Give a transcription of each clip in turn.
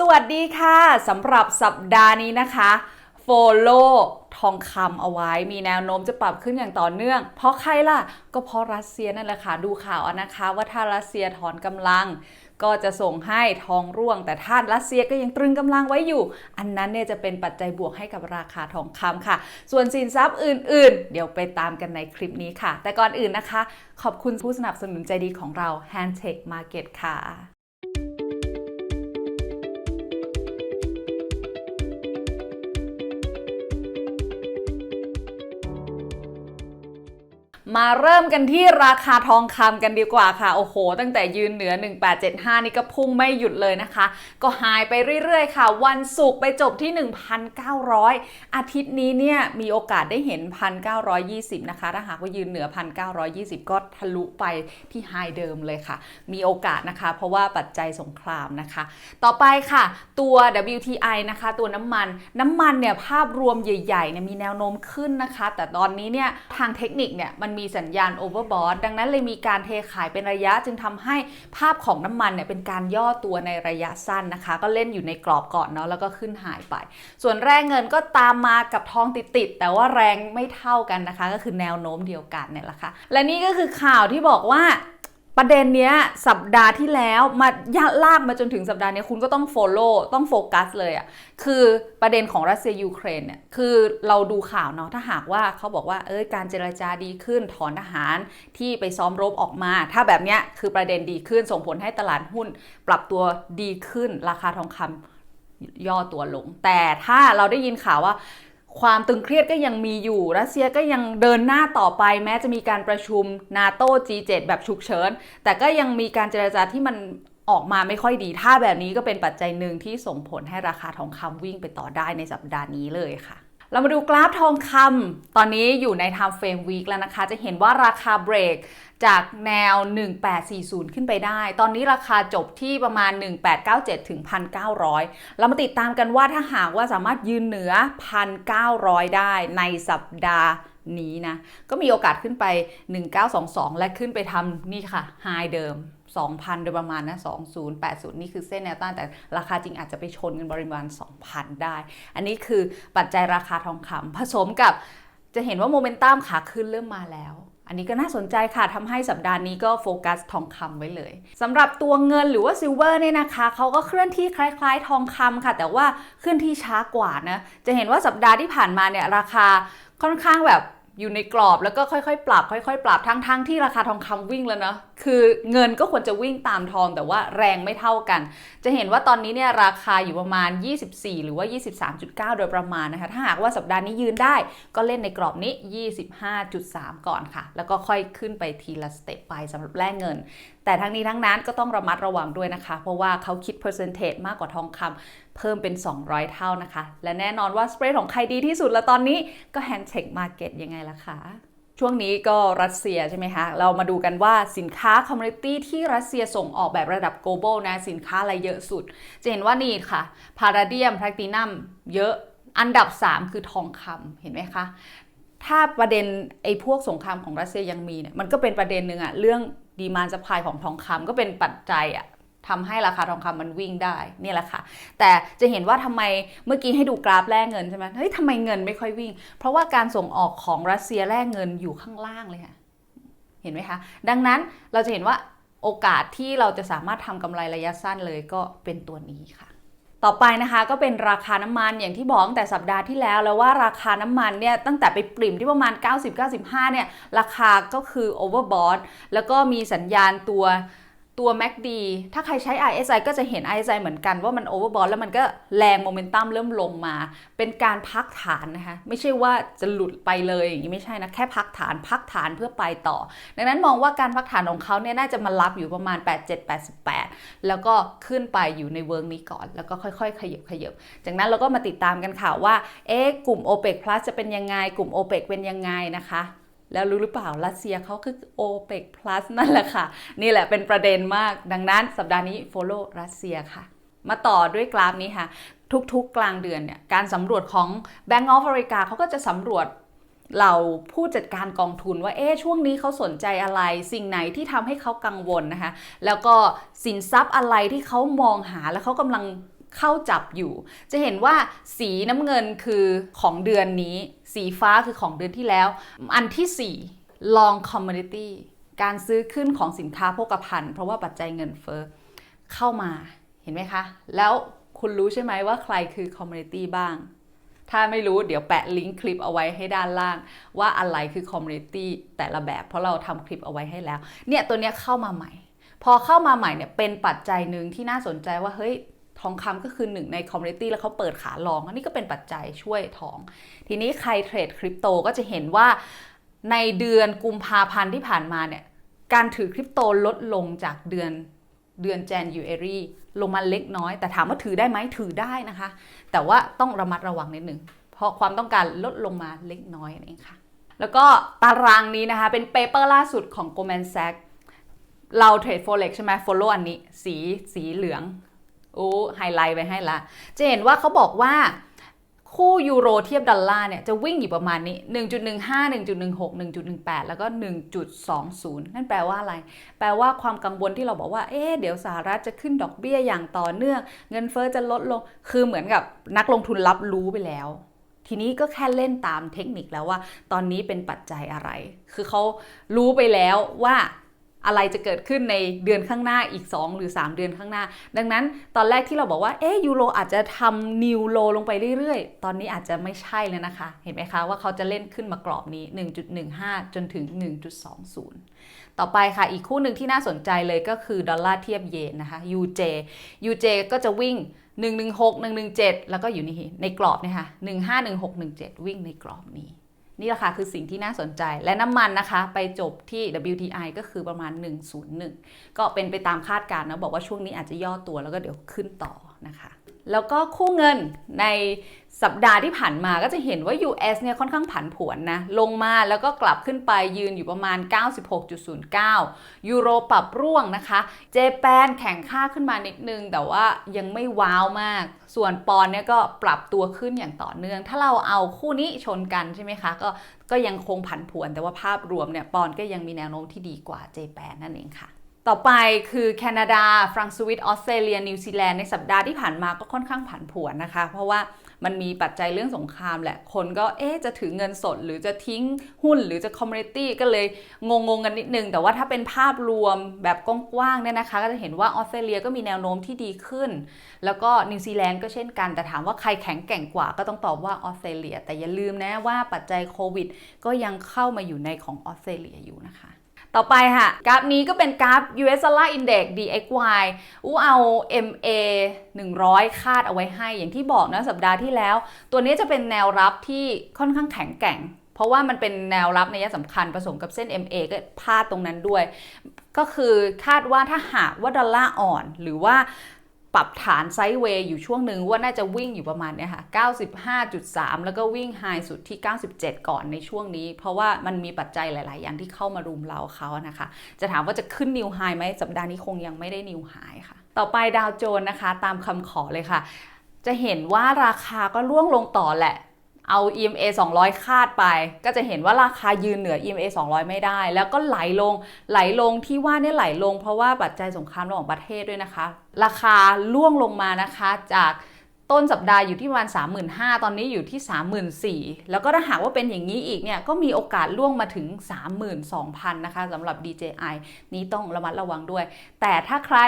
สวัสดีค่ะสำหรับสัปดาห์นี้นะคะ follow ทองคำเอาไว้มีแนวโน้มจะปรับขึ้นอย่างต่อเนื่อง เพราะใครล่ะ ก็เพราะรัสเซียนั่นแหละค่ะ ดูข่าวเอานะคะ ว่าถ้ารัสเซียถอนกำลัง ก็จะส่งให้ทองร่วง แต่ถ้ารัสเซียก็ยังตรึงกำลังไว้อยู่ อันนั้นเนี่ยจะเป็นปัจจัยบวกให้กับราคาทองคำค่ะ ส่วนสินทรัพย์อื่น ๆ เดี๋ยวไปตามกันในคลิปนี้ค่ะ แต่ก่อนอื่นนะคะ ขอบคุณผู้สนับสนุนใจดีของเรา Handtech Market ค่ะ มาเริ่มกันที่ราคาทองคำกันดีกว่าค่ะ โอ้โห ตั้งแต่ยืนเหนือ 1875 นี่ก็พุ่งไม่หยุดเลยนะคะ ก็หายไปเรื่อยๆ ค่ะ วันศุกร์ไปจบที่ 1,900 อาทิตย์นี้เนี่ยมีโอกาสได้เห็น 1,920 นะคะ ถ้าหากว่ายืนเหนือ 1,920 ก็ทะลุไปที่ไฮเดิมเลยค่ะ มีโอกาสนะคะ เพราะว่าปัจจัยสงครามนะคะ ต่อไปค่ะ ตัว WTI นะคะ ตัวน้ำมัน น้ำมันเนี่ยภาพรวมใหญ่ๆเนี่ยมีแนวโน้มขึ้นนะคะ แต่ตอนนี้เนี่ยทางเทคนิคเนี่ยมันมีสัญญาณโอเวอร์บอทดังนั้นเลยมีการเทขายเป็นระยะจึงทำให้ภาพของน้ำมันเนี่ยเป็นการย่อตัวในระยะสั้นนะคะ ก็เล่นอยู่ในกรอบก่อนเนาะแล้วก็ขึ้นหายไป ส่วนแรงเงินก็ตามมากับทองติดๆแต่ว่าแรงไม่เท่ากันนะคะ ก็คือแนวโน้มเดียวกันเนี่ยแหละค่ะและนี่ก็คือข่าวที่บอกว่า ประเด็นเนี้ยสัปดาห์ที่แล้วมาย่าลากมาจนถึงสัปดาห์นี้คุณก็ต้อง follow ต้องโฟกัสเลยอะ่ะคือประเด็นของรัสเซียยูเครนเนี่ยคือเราดูข่าวเนาะถ้าหากว่าเขาบอกว่าเอ้ยการเจรจาดีขึ้นถอนทหารที่ไปซ้อมรบออกมา ถ้าแบบเนี้ยคือประเด็นดีขึ้นส่งผลให้ตลาดหุ้นปรับตัวดีขึ้นราคาทองคำย่อตัวลง แต่ถ้าเราได้ยินข่าวว่า ความตึงเครียดก็ยังมีอยู่ รัสเซียก็ยังเดินหน้าต่อไป แม้จะมีการประชุมนาโต้ G7 แบบฉุกเฉิน แต่ก็ยังมีการเจรจาที่มันออกมาไม่ค่อยดี ถ้าแบบนี้ก็เป็นปัจจัยหนึ่งที่ส่งผลให้ราคาทองคำวิ่งไปต่อได้ในสัปดาห์นี้เลยค่ะ เรามาดูกราฟทองคำตอนนี้อยู่ใน time frame week แล้วนะคะ จะเห็นว่าราคาเบรกจากแนว 1840 ขึ้นไปได้ ตอนนี้ราคาจบที่ประมาณ 1897 ถึง 1,900 เรามาติดตามกันว่าถ้าหากว่าสามารถยืนเหนือ 1,900 ได้ในสัปดาห์นี้นะ ก็มีโอกาสขึ้นไป 1922 และขึ้นไปทำนี่ค่ะไฮเดิม 2,000 โดยประมาณนะ 2080 นี่คือเส้นแนวต้านแต่ราคาจริงอาจจะไปชนกันบริมาณ 2,000 ได้ อันนี้คือปัจจัยราคาทองคำผสมกับจะเห็นว่าโมเมนตัมขาขึ้นเริ่มมาแล้วอันนี้ก็น่าสนใจค่ะทำให้สัปดาห์นี้ก็โฟกัสทองคำไว้เลยสำหรับตัวเงินหรือว่าซิลเวอร์เนี่ยนะคะเขาก็เคลื่อนที่คล้าย ๆ ทองคำค่ะ แต่ว่าเคลื่อนที่ช้ากว่านะ จะเห็นว่าสัปดาห์ที่ผ่านมาเนี่ยราคาค่อนข้างแบบ อยู่ในกรอบแล้วก็ค่อยๆ ปรับ ค่อยๆ ปรับทั้งๆทที่ราคาทองคำวิ่งแล้วเนาะคือเงินก็ควรจะวิ่งตามทองแต่ว่าแรงไม่เท่ากัน จะเห็นว่าตอนนี้เนี่ยราคาอยู่ประมาณ 24 หรือว่า 23.9 โดยประมาณนะคะ ถ้าหากว่าสัปดาห์นี้ยืนได้ก็เล่นในกรอบนี้ 25.3 ก่อนค่ะ แล้วก็ค่อยขึ้นไปทีละสเต็ปไปสำหรับแลกเงิน แต่ทั้งนี้ทั้งนั้นก็ต้องระมัดระวังด้วยนะคะ เพราะว่าเขาคิดเปอร์เซนเทจมากกว่าทองคำเพิ่มเป็น 200 เท่านะคะ และแน่นอนว่าสเปรดของใครดีที่สุดแล้วตอนนี้ก็แฮนด์เทคมาร์เก็ตยังไงล่ะคะช่วงนี้ก็รัสเซียใช่ไหมคะ เรามาดูกันว่าสินค้าคอมมูนิตี้ที่รัสเซียส่งออกแบบระดับ global นะ สินค้าอะไรเยอะสุด จะเห็นว่านี่ค่ะ พาราเดียมแพลตินัมเยอะ อันดับ 3 คือทองคำเห็นไหมคะ ถ้าประเด็นไอ้พวกสงครามของรัสเซียยังมีเนี่ย มันก็เป็นประเด็นหนึ่งอะเรื่อง ดีมานสปายของทองคำก็เป็นปัจจัยอะทำให้ราคาทองคำมันวิ่งได้นี่แหละค่ะ แต่จะเห็นว่าทำไมเมื่อกี้ให้ดูกราฟแลกเงินใช่ไหมเฮ้ยทำไมเงินไม่ค่อยวิ่ง เพราะว่าการส่งออกของรัสเซียแลกเงินอยู่ข้างล่างเลยค่ะ เห็นไหมคะ ดังนั้นเราจะเห็นว่าโอกาสที่เราจะสามารถทำกำไรระยะสั้นเลยก็เป็นตัวนี้ค่ะ ต่อไปนะคะก็เป็นราคาน้ำมันอย่างที่บอกตั้งแต่สัปดาห์ที่แล้วแล้วว่าราคาน้ำมันเนี่ยตั้งแต่ไปปริ่มที่ประมาณ 90-95เนี่ยราคาก็คือ overbought แล้วก็มีสัญญาณตัว ตัว MACD ถ้าใครใช้ RSI ก็จะเห็น RSI เหมือนกันว่ามัน overbought แล้วมันก็แรงโมเมนตัมเริ่มลงมา เป็นการพักฐานนะคะ ไม่ใช่ว่าจะหลุดไปเลยอย่างนี้ไม่ใช่นะ แค่พักฐานพักฐานเพื่อไปต่อ ดังนั้นมองว่าการพักฐานของเขาเนี่ยน่าจะมารับอยู่ประมาณ 87-88 แล้วก็ขึ้นไปอยู่ในเวิร์กนี้ก่อน แล้วก็ค่อยๆ ขยับขยับจากนั้นเราก็มาติดตามกันค่ะว่าเอ๊ะกลุ่ม OPEC Plus จะเป็นยังไงกลุ่ม OPEC เป็นยังไงนะคะ แล้วรู้หรือเปล่ารัสเซียเขาคือ OPEC Plus นั่นแหละค่ะ นี่แหละเป็นประเด็นมาก ดังนั้นสัปดาห์นี้ follow รัสเซียค่ะ มาต่อด้วยกราฟนี้ค่ะ ทุกๆกลางเดือนเนี่ยการสำรวจของ Bank of America เขาก็จะสำรวจเราผู้จัดการกองทุนว่าเอ๊ะช่วงนี้เขาสนใจอะไร สิ่งไหนที่ทำให้เขากังวลนะคะ แล้วก็สินทรัพย์อะไรที่เขามองหาแล้วเขากำลัง เข้าจับอยู่ จะเห็นว่าสีน้ำเงินคือของเดือนนี้ สีฟ้าคือของเดือนที่แล้ว อันที่ 4 long commodity การซื้อขึ้นของสินค้าโภคภัณฑ์เพราะว่าปัจจัยเงินเฟ้อเข้ามาเห็นไหมคะ แล้วคุณรู้ใช่ไหมว่าใครคือ commodity บ้าง ถ้าไม่รู้เดี๋ยวแปะลิงก์คลิปเอาไว้ให้ด้านล่าง ว่าอะไรคือ community แต่ละแบบ เพราะเราทำคลิปเอาไว้ให้แล้ว เนี่ยตัวเนี้ยเข้ามาใหม่ พอเข้ามาใหม่เนี่ยเป็นปัจจัยหนึ่งที่น่าสนใจว่าเฮ้ย ทองคำก็คือหนึ่งใน community แล้วเขาเปิดขาลอง อันนี้ก็เป็นปัจจัยช่วยทอง ทีนี้ใครเทรดคริปโตก็จะเห็นว่าในเดือนกุมภาพันธ์ที่ผ่านมาเนี่ยการถือคริปโตลดลงจากเดือนเดือนแจนยูเอรีลงมาเล็กน้อย แต่ถามว่าถือได้ไหมถือได้นะคะ แต่ว่าต้องระมัดระวังนิดนึง เพราะความต้องการลดลงมาเล็กน้อยนั่นเองค่ะ แล้วก็ตารางนี้นะคะ เป็นเปเปอร์ล่าสุดของ Goldman Sachs เราเทรด forex ใช่ไหม follow อันนี้ สีสีเหลือง อู้ไฮไลท์ไว้ให้ละ จะเห็นว่าเขาบอกว่าคู่ยูโรเทียบดอลลาร์เนี่ยจะวิ่งอยู่ประมาณนี้ 1.15 1.16 1.18 แล้วก็ 1.20 นั่นแปลว่าอะไร แปลว่าความกังวลที่เราบอกว่า เอ๊ะเดี๋ยวสหรัฐจะขึ้นดอกเบี้ยอย่างต่อเนื่อง เงินเฟอ้อจะลดลง คือเหมือนกับนักลงทุนรับรู้ไปแล้ว ทีนี้ก็แค่เล่นตามเทคนิคแล้วว่า ตอนนี้เป็นปัจจัยอะไร คือเขารู้ไปแล้วว่า อะไรจะเกิดขึ้นในเดือนข้างหน้าอีก 2 หรือ 3 เดือนข้างหน้า ดังนั้นตอนแรกที่เราบอกว่าเอ๊ยูโรอาจจะทำนิวโลลงไปเรื่อยๆ ตอนนี้อาจจะไม่ใช่แล้วนะคะ เห็นไหมคะว่าเขาจะเล่นขึ้นมากรอบนี้ 1.15 จนถึง 1.20 ต่อไปค่ะอีกคู่หนึ่งที่น่าสนใจเลยก็คือดอลลาร์เทียบเยนนะคะ UJ UJ ก็จะวิ่ง 116 117 แล้วก็อยู่นี่ในกรอบเนี่ยค่ะ 151617 วิ่งในกรอบนี้ นี่แหละค่ะคือสิ่งที่น่าสนใจและน้ำมันนะคะ ไปจบที่ WTI ก็คือประมาณ 101 ก็เป็นไปตามคาดการณ์นะบอกว่าช่วงนี้อาจจะย่อตัวแล้วก็เดี๋ยวขึ้นต่อนะคะ แล้วก็คู่เงินใน สัปดาห์ที่ผ่านมาก็จะเห็นว่า US เนี่ยค่อนข้างผันผวนนะ ลงมาแล้วก็กลับขึ้นไปยืนอยู่ประมาณ 96.09 ยูโรปรับร่วงนะคะ เจแปนแข่งค่าขึ้นมานิดนึง แต่ว่ายังไม่ว้าวมาก ส่วนปอนเนี่ยก็ปรับตัวขึ้นอย่างต่อเนื่อง ถ้าเราเอาคู่นี้ชนกันใช่ไหมคะ ก็ก็ยังคงผันผวน แต่ว่าภาพรวมเนี่ยปอนก็ยังมีแนวโน้มที่ดีกว่าเจแปนนั่นเองค่ะ ต่อไปคือแคนาดา ฝรั่งสวิตออสเตรเลียนิวซีแลนด์ในสัปดาห์ที่ผ่านมาก็ค่อนข้างผันผวนนะคะ เพราะว่ามันมีปัจจัยเรื่องสงครามแหละ คนก็เอ๊ะจะถือเงินสด หรือจะทิ้งหุ้นหรือจะคอมมูนิตี้ก็เลยงงงๆกันนิดนึง แต่ว่าถ้าเป็นภาพรวมแบบกว้างๆเนี่ยนะคะ ก็จะเห็นว่าออสเตรเลียก็มีแนวโน้มที่ดีขึ้น แล้วก็นิวซีแลนด์ก็เช่นกัน แต่ถามว่าใครแข็งแกร่งกว่าก็ต้องตอบว่าออสเตรเลีย แต่อย่าลืมนะว่าปัจจัยโควิด ก็ยังเข้ามาอยู่ในของออสเตรเลียอยู่นะคะ ต่อไปค่ะกราฟนี้ก็เป็นกราฟ US Dollar Index DXY อู้เอา MA 100 คาดเอาไว้ให้อย่างที่บอกนะสัปดาห์ที่แล้ว ตัวนี้จะเป็นแนวรับที่ค่อนข้างแข็งแกร่ง เพราะว่ามันเป็นแนวรับในยะสำคัญผสมกับเส้น MA ก็พลาดตรงนั้นด้วย ก็คือคาดว่าถ้าหากว่าดอลลาร์อ่อนหรือว่า ปรับฐานไซด์เวย์อยู่ช่วงหนึ่งว่าน่าจะวิ่งอยู่ประมาณเนี้ยค่ะ 95.3 แล้วก็วิ่งไฮสุดที่ 97 ก่อนในช่วงนี้ เพราะว่ามันมีปัจจัยหลาย ๆ อย่างที่เข้ามารุมเราเขานะคะ จะถามว่าจะขึ้นนิวไฮไหมสัปดาห์นี้คงยังไม่ได้นิวไฮค่ะ ต่อไปดาวโจนนะคะ ตามคำขอเลยค่ะ จะเห็นว่าราคาก็ร่วงลงต่อแหละ เอา EMA 200 คาดไป ก็จะเห็นว่าราคายืนเหนือ EMA 200 ไม่ได้ แล้วก็ไหลลงไหลลงที่ว่าเนี่ยไหลลง เพราะว่าปัจจัยสงครามระหว่างประเทศด้วยนะคะ ราคาล่วงลงมานะคะจาก ต้นสัปดาห์อยู่ที่ประมาณ 35,000 ตอนนี้อยู่ที่ 34,000 แล้วก็ถ้าหากว่าเป็นอย่างนี้อีกเนี่ยก็มีโอกาสล่วงมาถึง 32,000 นะคะสำหรับ DJI นี้ต้องระมัดระวังด้วย แต่ถ้าใคร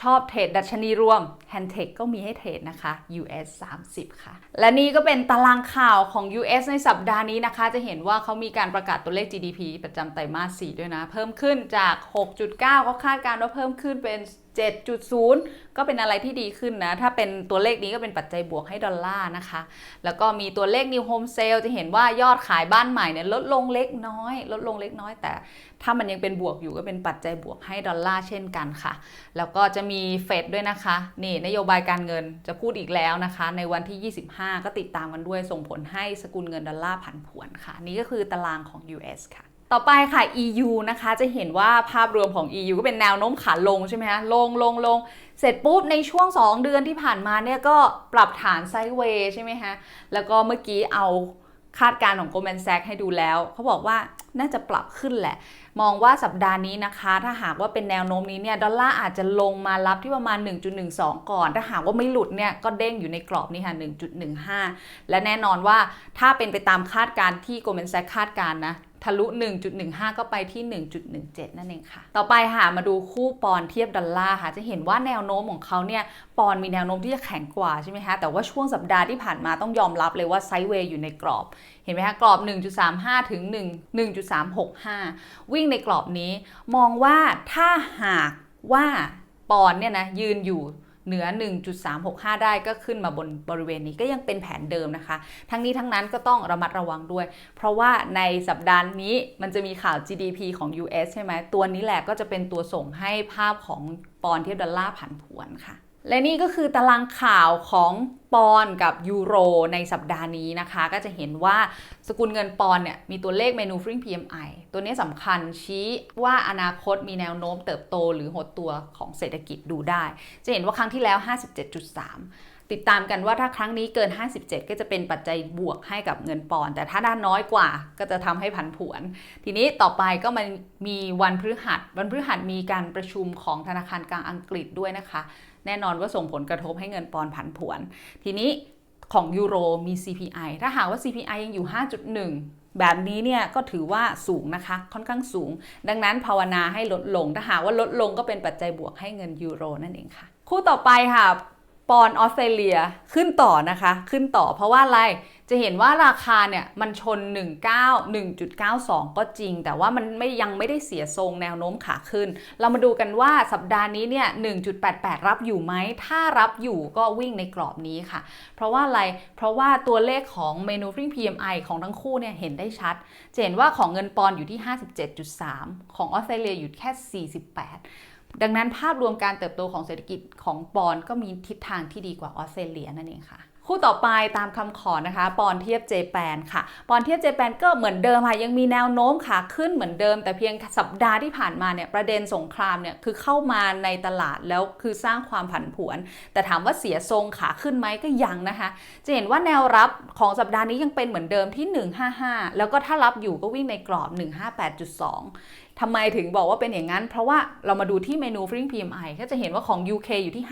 ชอบเทรดดัชนีรวม h a n d t e c h ก็มีให้เทรดนะคะ US 30 ค่ะ และนี่ก็เป็นตารางข่าวของ US ในสัปดาห์นี้นะคะ จะเห็นว่าเขามีการประกาศตัวเลข GDP ประจำไตรมาส 4 ด้วยนะ เพิ่มขึ้นจาก 6.9 ก็คาดการณ์ว่าเพิ่มขึ้นเป็น 7.0 ก็เป็นอะไรที่ดีขึ้นนะ ถ้าเป็นตัวเลขนี้ก็เป็นปัจจัยบวกให้ดอลลาร์นะคะ แล้วก็มีตัวเลข New Home Sale จะเห็นว่ายอดขายบ้านใหม่เนี่ยลดลงเล็กน้อย ลดลงเล็กน้อย แต่ถ้ามันยังเป็นบวกอยู่ก็เป็นปัจจัยบวกให้ดอลลาร์เช่นกันค่ะ แล้วก็จะมีเฟดด้วยนะคะ นี่นโยบายการเงินจะพูดอีกแล้วนะคะ ในวันที่ 25 ก็ติดตามกันด้วยส่งผลให้สกุลเงินดอลลาร์ผันผวนค่ะ นี่ก็คือตารางของ US ค่ะ ต่อไปค่ะ EU นะคะจะเห็นว่าภาพรวมของ EU ก็เป็นแนวโน้มขาลงใช่ไหมคะลงลงลงเสร็จปุ๊บในช่วง 2 เดือนที่ผ่านมาเนี่ยก็ปรับฐานไซด์เวย์ใช่ไหมคะแล้วก็เมื่อกี้เอาคาดการณ์ของ Goldman Sachs ให้ดูแล้ว เขาบอกว่าน่าจะปรับขึ้นแหละ มองว่าสัปดาห์นี้นะคะ ถ้าหากว่าเป็นแนวโน้มนี้เนี่ย ดอลลาร์อาจจะลงมารับที่ประมาณ 1.12 ก่อน ถ้าหากว่าไม่หลุดเนี่ย ก็เด้งอยู่ในกรอบนี้ค่ะ 1.15 และแน่นอนว่าถ้าเป็นไปตามคาดการณ์ที่ Goldman Sachs คาดการณ์นะ ทะลุ 1.15 ก็ไปที่ 1.17 นั่นเองค่ะ ต่อไปค่ะมาดูคู่ปอนเทียบดอลลาร์ค่ะ จะเห็นว่าแนวโน้มของเขาเนี่ย ปอนมีแนวโน้มที่จะแข็งกว่าใช่ไหมคะ แต่ว่าช่วงสัปดาห์ที่ผ่านมาต้องยอมรับเลยว่าไซด์เวย์อยู่ในกรอบ เห็นไหมคะ กรอบ 1.35 ถึง 1 1.365 วิ่งในกรอบนี้ มองว่าถ้าหากว่าปอนเนี่ยนะยืนอยู่ เหนือ 1.365 ได้ก็ขึ้นมาบนบริเวณนี้ก็ยังเป็นแผนเดิมนะคะ ทั้งนี้ทั้งนั้นก็ต้องระมัดระวังด้วย เพราะว่าในสัปดาห์นี้มันจะมีข่าว GDP ของ US ใช่ไหมตัวนี้แหละก็จะเป็นตัวส่งให้ภาพของปอนด์เทียบดอลลาร์ผันผวนค่ะ และนี่ก็คือตารางข่าวของปอนกับยูโรในสัปดาห์นี้นะคะ ก็จะเห็นว่าสกุลเงินปอนเนี่ยมีตัวเลขเมนูฟริง PMI ตัวนี้สำคัญชี้ว่าอนาคตมีแนวโน้มเติบโตหรือหดตัวของเศรษฐกิจดูได้ จะเห็นว่าครั้งที่แล้ว 57.3 ติดตามกันว่าถ้าครั้งนี้เกิน 57 ก็จะเป็นปัจจัยบวกให้กับเงินปอน แต่ถ้าด้านน้อยกว่าก็จะทำให้ผันผวน ทีนี้ต่อไปก็มันมีวันพฤหัส วันพฤหัสมีการประชุมของธนาคารกลางอังกฤษด้วยนะคะ แน่นอนว่าส่งผลกระทบให้เงินปอนผันผวน ทีนี้ของยูโรมี CPI ถ้าหากว่า CPI ยังอยู่ 5.1แบบนี้เนี่ยก็ถือว่าสูงนะคะค่อนข้างสูง ดังนั้นภาวนาให้ลดลง ถ้าหากว่าลดลงก็เป็นปัจจัยบวกให้เงินยูโรนั่นเองค่ะ คู่ต่อไปค่ะ ปอนออสเตรเลียขึ้นต่อนะคะ ขึ้นต่อเพราะว่าอะไร จะเห็นว่าราคาเนี่ยมันชน 19 1.92 ก็จริง แต่ว่ามันไม่ยังไม่ได้เสียทรงแนวโน้มขาขึ้น เรามาดูกันว่าสัปดาห์นี้เนี่ย 1.88 รับอยู่ไหม ถ้ารับอยู่ก็วิ่งในกรอบนี้ค่ะ เพราะว่าอะไร เพราะว่าตัวเลขของเมนูฟริง PMI ของทั้งคู่เนี่ยเห็นได้ชัด จะเห็นว่าของเงินปอนด์อยู่ที่ 57.3 ของออสเตรเลียอยู่แค่ 48ดังนั้นภาพรวมการเติบโตของเศรษฐกิจของปอนด์ก็มีทิศทางที่ดีกว่าออสเตรเลียนั่นเองค่ะ คู่ต่อไปตามคำขอนะคะ ปอนเทียบเจแปนค่ะ ปอนเทียบเจแปนก็เหมือนเดิมค่ะ ยังมีแนวโน้มขาขึ้นเหมือนเดิม แต่เพียงสัปดาห์ที่ผ่านมาเนี่ยประเด็นสงครามเนี่ยคือเข้ามาในตลาดแล้วคือสร้างความผันผวน แต่ถามว่าเสียทรงขาขึ้นไหมก็ยังนะคะ จะเห็นว่าแนวรับของสัปดาห์นี้ยังเป็นเหมือนเดิมที่ 155 แล้วก็ถ้ารับอยู่ก็วิ่งในกรอบ 158.2ทำไมถึงบอกว่าเป็นอย่างนั้น เพราะว่าเรามาดูที่เมนูฟริง PMI ก็จะเห็นว่าของ UK อยู่ที่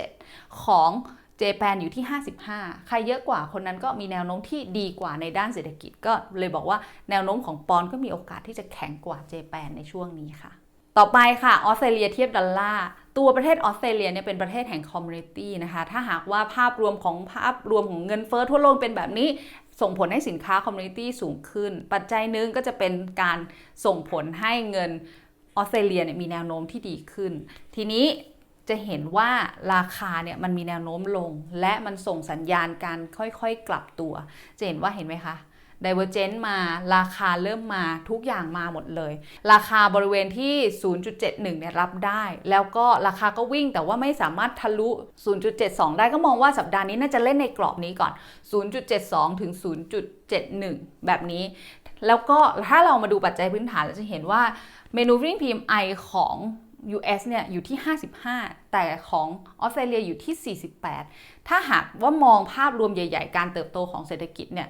57 ของ เจแปนอยู่ที่ 55 ใครเยอะกว่าคนนั้นก็มีแนวโน้มที่ดีกว่าในด้านเศรษฐกิจ ก็เลยบอกว่าแนวโน้มของปอนก็มีโอกาสที่จะแข็งกว่าเจแปนในช่วงนี้ค่ะ ต่อไปค่ะออสเตรเลียเทียบดอลลาร์ตัวประเทศออสเตรเลียเนี่ยเป็นประเทศแห่งคอมมูนิตี้นะคะ ถ้าหากว่าภาพรวมของภาพรวมของเงินเฟ้อทั่วโลกเป็นแบบนี้ส่งผลให้สินค้าคอมมูนิตี้สูงขึ้น ปัจจัยหนึงก็จะเป็นการส่งผลให้เงินออสเตรเลียเนี่ยมีแนวโน้มที่ดีขึ้น ทีนี้ จะเห็นว่าราคาเนี่ยมันมีแนวโน้มลง และมันส่งสัญญาณการค่อยๆกลับตัว จะเห็นว่าเห็นไหมคะ Divergent มาราคาเริ่มมาทุกอย่างมาหมดเลย ราคาบริเวณที่ 0.71 เนี่ยรับได้ แล้วก็ราคาก็วิ่งแต่ว่าไม่สามารถทะลุ 0.72 ได้ก็มองว่าสัปดาห์นี้น่าจะเล่นในกรอบนี้ก่อน 0.72 ถึง 0.71 แบบนี้ แล้วก็ถ้าเรามาดูปัจจัยพื้นฐานเราจะเห็นว่า Maneuvering PMI ของ US เนี่ยอยู่ที่ 55 แต่ของออสเตรเลียอยู่ที่ 48 ถ้าหากว่ามองภาพรวมใหญ่ ๆ การเติบโตของเศรษฐกิจเนี่ย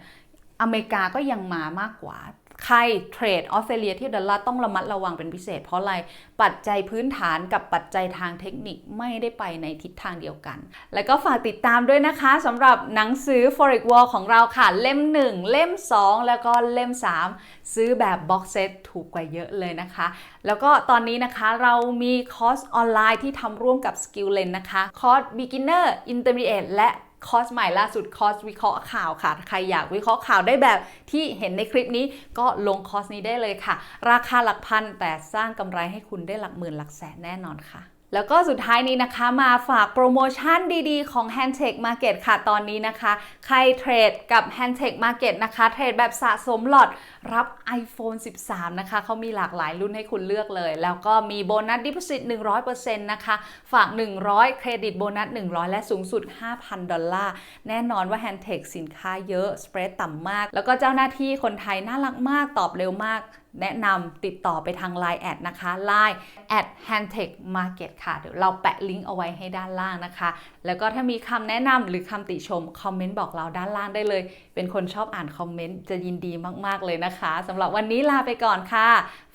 อเมริกาก็ยังมามากกว่า ใครเทรดออสเตรเลียที่ดอลลาร์ต้องระมัดระวังเป็นพิเศษ เพราะอะไร ปัจจัยพื้นฐานกับปัจจัยทางเทคนิคไม่ได้ไปในทิศทางเดียวกัน แล้วก็ฝากติดตามด้วยนะคะสำหรับหนังสือ Forex War ของเราค่ะ เล่ม 1 เล่ม 2 แล้วก็เล่ม 3 ซื้อแบบบ็อกเซตถูกกว่าเยอะเลยนะคะ แล้วก็ตอนนี้นะคะเรามีคอร์สออนไลน์ที่ทำร่วมกับ Skilllen นะคะคอร์ส Beginner Intermediate และ คอร์สใหม่ล่าสุดคอร์สวิเคราะห์ข่าวค่ะ ใครอยากวิเคราะห์ข่าวได้แบบที่เห็นในคลิปนี้ก็ลงคอร์สนี้ได้เลยค่ะ ราคาหลักพันแต่สร้างกำไรให้คุณได้หลักหมื่นหลักแสนแน่นอนค่ะ แล้วก็สุดท้ายนี้นะคะมาฝากโปรโมชั่นดีๆ ของ Handtech Market ค่ะตอนนี้นะคะ ใครเทรดกับ Handtech Market นะคะ เทรดแบบสะสมหลอดรับ iPhone 13 นะคะ เขามีหลากหลายรุ่นให้คุณเลือกเลย แล้วก็มีโบนัสดิพ o ซิต100%นะคะ ฝาก 100 เครดิตโบนัส 100 และสูงสุด 5,000 ดอลลาร์ แน่นอนว่า Handtech สินค้าเยอะ สเปรดต่ำมาก แล้วก็เจ้าหน้าที่คนไทยน่ารักมากตอบเร็วมาก แนะนำติดต่อไปทาง Line แอดนะคะ Line at handtech market ค่ะ เดี๋ยวเราแปะลิงก์เอาไว้ให้ด้านล่างนะคะ แล้วก็ถ้ามีคำแนะนำหรือคำติชม คอมเมนต์บอกเราด้านล่างได้เลย เป็นคนชอบอ่านคอมเมนต์ จะยินดีมากๆเลยนะคะสำหรับวันนี้ลาไปก่อนค่ะ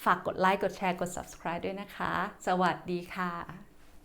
ฝากกดไลค์กดแชร์กด subscribe ด้วยนะคะ สวัสดีค่ะ